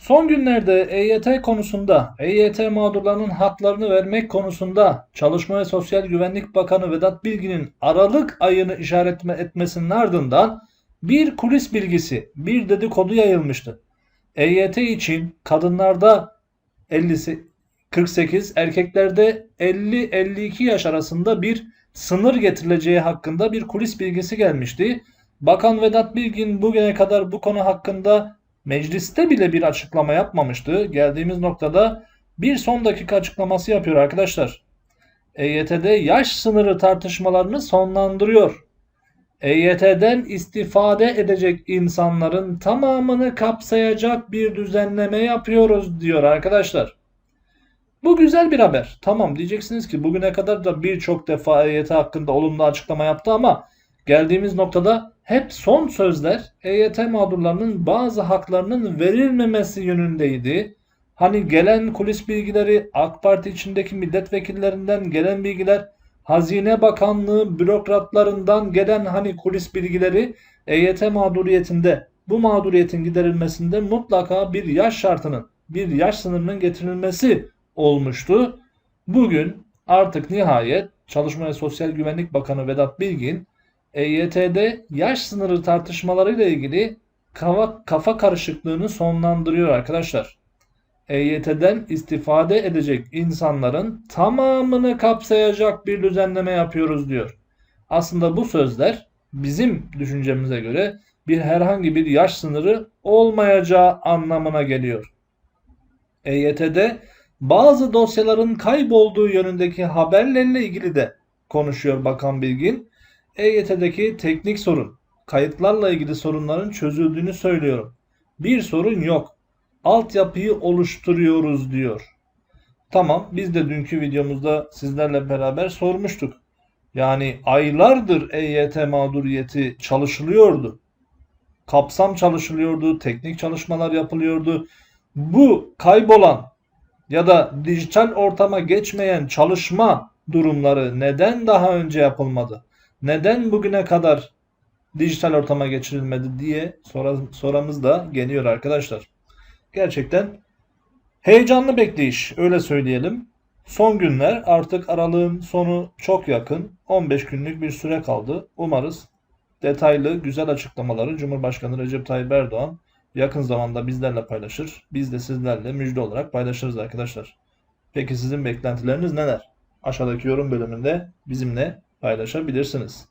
Son günlerde EYT konusunda, EYT mağdurlarının haklarını vermek konusunda Çalışma ve Sosyal Güvenlik Bakanı Vedat Bilgin'in Aralık ayını işaret etmesinin ardından bir kulis bilgisi, bir dedikodu yayılmıştı. EYT için kadınlarda 50'si 48, erkeklerde 50-52 yaş arasında bir sınır getirileceği hakkında bir kulis bilgisi gelmişti. Bakan Vedat Bilgin bugüne kadar bu konu hakkında mecliste bile bir açıklama yapmamıştı. Geldiğimiz noktada bir son dakika açıklaması yapıyor arkadaşlar. EYT'de yaş sınırı tartışmalarını sonlandırıyor. EYT'den istifade edecek insanların tamamını kapsayacak bir düzenleme yapıyoruz diyor arkadaşlar. Bu güzel bir haber. Tamam diyeceksiniz ki bugüne kadar da birçok defa EYT hakkında olumlu açıklama yaptı ama geldiğimiz noktada hep son sözler EYT mağdurlarının bazı haklarının verilmemesi yönündeydi. Hani gelen kulis bilgileri AK Parti içindeki milletvekillerinden gelen bilgiler Hazine Bakanlığı bürokratlarından gelen hani kulis bilgileri EYT mağduriyetinde bu mağduriyetin giderilmesinde mutlaka bir yaş şartının bir yaş sınırının getirilmesi olmuştu. Bugün artık nihayet Çalışma ve Sosyal Güvenlik Bakanı Vedat Bilgin EYT'de yaş sınırı tartışmalarıyla ilgili kafa, kafa karışıklığını sonlandırıyor arkadaşlar. EYT'den istifade edecek insanların tamamını kapsayacak bir düzenleme yapıyoruz diyor. Aslında bu sözler bizim düşüncemize göre bir herhangi bir yaş sınırı olmayacağı anlamına geliyor. EYT'de bazı dosyaların kaybolduğu yönündeki haberlerle ilgili de konuşuyor Bakan Bilgin. EYT'deki teknik sorun, kayıtlarla ilgili sorunların çözüldüğünü söylüyorum. Bir sorun yok. Altyapıyı oluşturuyoruz diyor. Tamam biz de dünkü videomuzda sizlerle beraber sormuştuk. Yani aylardır EYT mağduriyeti çalışılıyordu. Kapsam çalışılıyordu, teknik çalışmalar yapılıyordu. Bu kaybolan ya da dijital ortama geçmeyen çalışma durumları neden daha önce yapılmadı? Neden bugüne kadar dijital ortama geçirilmedi diye sora, soramız da geliyor arkadaşlar. Gerçekten heyecanlı bekleyiş öyle söyleyelim. Son günler artık aralığın sonu çok yakın. 15 günlük bir süre kaldı. Umarız detaylı güzel açıklamaları Cumhurbaşkanı Recep Tayyip Erdoğan yakın zamanda bizlerle paylaşır. Biz de sizlerle müjde olarak paylaşırız arkadaşlar. Peki sizin beklentileriniz neler? Aşağıdaki yorum bölümünde bizimle paylaşabilirsiniz.